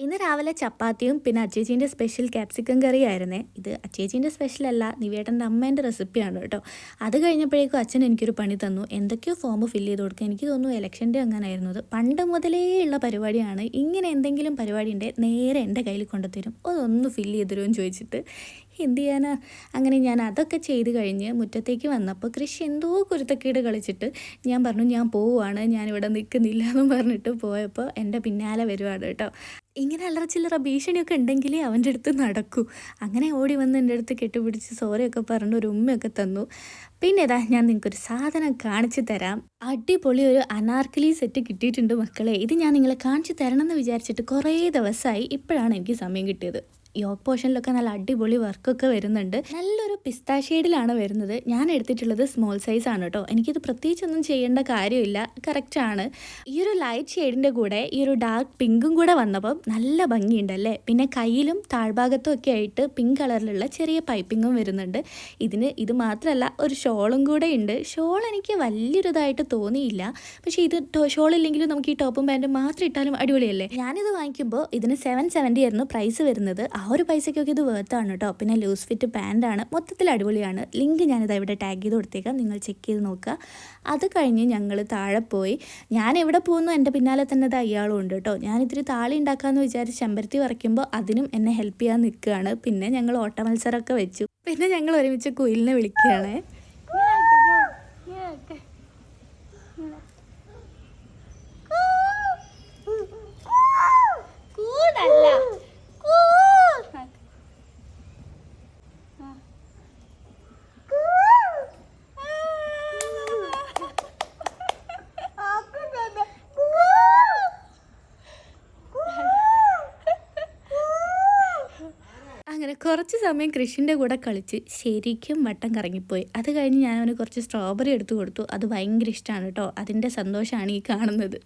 ഇന്ന് രാവിലെ ചപ്പാത്തിയും പിന്നെ അച്ചേച്ചീന്റെ സ്പെഷ്യൽ ക്യാപ്സിക്കം കറിയായിരുന്നേ. ഇത് അച്ചേച്ചീന്റെ സ്പെഷ്യൽ അല്ല നിവേട്ടന്റെ അമ്മേന്റെ റെസിപ്പിയാണ് കേട്ടോ. അത് കഴിഞ്ഞപ്പോഴേക്കും അച്ഛൻ എനിക്കൊരു പണി തന്നു. എന്തൊക്കെയോ ഫോം ഫില്ല് ചെയ്ത് കൊടുക്കുക എനിക്ക് തോന്നുന്നു ഇലക്ഷന്റെ അങ്ങനായിരുന്നത് പണ്ട് മുതലേ ഉള്ള പരിപാടിയാണ്. ഇങ്ങനെ എന്തെങ്കിലും പരിപാടി ഉണ്ടേ നേരെ എന്റെ കയ്യിൽ കൊണ്ടുതരും അതൊന്ന് ഫില്ല് ചെയ്ത് തരുമെന്ന് ചോദിച്ചിട്ട് എന്ത് ചെയ്യാനാ? അങ്ങനെ ഞാൻ അതൊക്കെ ചെയ്ത് കഴിഞ്ഞ് മുറ്റത്തേക്ക് വന്നപ്പോൾ കൃഷി എന്തോ കുരുത്തക്കേട് കളിച്ചിട്ട് ഞാൻ പറഞ്ഞു ഞാൻ പോവുകയാണ് ഞാനിവിടെ നിൽക്കുന്നില്ല എന്ന് പറഞ്ഞിട്ട് പോയപ്പോൾ എന്റെ പിന്നാലെ വരുവാണ് കേട്ടോ. ഇങ്ങനെ അല്ലറ ചില്ലറ ഭീഷണിയൊക്കെ ഉണ്ടെങ്കിലേ അവന്റെ അടുത്ത് നടക്കൂ. അങ്ങനെ ഓടി വന്ന് എന്റെ അടുത്ത് കെട്ടുപിടിച്ച് സോറിയൊക്കെ പറഞ്ഞ് ഒരു ഉമ്മയൊക്കെ തന്നു. പിന്നെ ഇതാ ഞാൻ നിങ്ങൾക്കൊരു സാധനം കാണിച്ചു തരാം. അടിപൊളി ഒരു അനാർക്കലി സെറ്റ് കിട്ടിയിട്ടുണ്ട് മക്കളെ. ഇത് ഞാൻ നിങ്ങളെ കാണിച്ചു തരണം എന്ന് വിചാരിച്ചിട്ട് കുറേ ദിവസമായി ഇപ്പോഴാണ് എനിക്ക് സമയം കിട്ടിയത്. യോക്ക് പോർഷനിലൊക്കെ നല്ല അടിപൊളി വർക്കൊക്കെ വരുന്നുണ്ട്. നല്ലൊരു പിസ്താ ഷെയ്ഡിലാണ് വരുന്നത്. ഞാൻ എടുത്തിട്ടുള്ളത് സ്മോൾ സൈസ് ആണ് കേട്ടോ എനിക്കിത് പ്രത്യേകിച്ചൊന്നും ചെയ്യേണ്ട കാര്യമില്ല. കറക്റ്റാണ് ഈ ഒരു ലൈറ്റ് ഷെയ്ഡിന്റെ കൂടെ ഈ ഒരു ഡാർക്ക് പിങ്കും കൂടെ വന്നപ്പം നല്ല ഭംഗിയുണ്ടല്ലേ? പിന്നെ കയ്യിലും താഴ്ഭാഗത്തും ഒക്കെ ആയിട്ട് പിങ്ക് കളറിലുള്ള ചെറിയ പൈപ്പിങ്ങും വരുന്നുണ്ട്. ഇതിന് ഇത് മാത്രമല്ല ഒരു ഷോളും കൂടെ ഉണ്ട്. ഷോൾ എനിക്ക് വലിയൊരിതായിട്ട് തോന്നിയില്ല. പക്ഷേ ഇത് ഷോൾ ഇല്ലെങ്കിലും നമുക്ക് ഈ ടോപ്പും പാന്റും മാത്രം ഇട്ടാലും അടിപൊളിയല്ലേ? ഞാനിത് വാങ്ങിക്കുമ്പോൾ ഇതിന് സെവൻ സെവന്റി ആയിരുന്നു പ്രൈസ് വരുന്നത്. ആ ഒരു പൈസയ്ക്കൊക്കെ ഇത് വേർത്താണ് കേട്ടോ പിന്നെ ലൂസ് ഫിറ്റ് പാന്റാണ് മൊത്തത്തിൽ അടിപൊളിയാണ്. ലിങ്ക് ഞാനിത് ഇവിടെ ടാഗ് ചെയ്ത് കൊടുത്തേക്കാം. നിങ്ങൾ ചെക്ക് ചെയ്ത് നോക്കുക. അത് കഴിഞ്ഞ് ഞങ്ങൾ താഴെ പോയി. ഞാൻ എവിടെ പോകുന്നു? എന്റെ പിന്നാലെ തന്നെ ഇത് അയാളും ഉണ്ട് കേട്ടോ ഞാൻ ഇത്തിരി താളി ഉണ്ടാക്കാമെന്ന് വിചാരിച്ച് ചെമ്പരത്തി വരയ്ക്കുമ്പോൾ അതിനും എന്നെ ഹെൽപ്പ് ചെയ്യാൻ നിൽക്കുകയാണ്. പിന്നെ ഞങ്ങൾ ഓട്ട മത്സരമൊക്കെ വെച്ചു. പിന്നെ ഞങ്ങൾ ഒരുമിച്ച് കുയിലിനെ വിളിക്കുകയാണ്. കുറച്ച് സമയം കൃഷിന്റെ കൂടെ കളിച്ച് ശരിക്കും വട്ടം കറങ്ങിപ്പോയി. അത് കഴിഞ്ഞ് ഞാൻ അവന് കുറച്ച് സ്ട്രോബെറി എടുത്തു കൊടുത്തു. അത് ഭയങ്കര ഇഷ്ടമാണ് കേട്ടോ. അതിന്റെ സന്തോഷമാണ് ഈ കാണുന്നത്.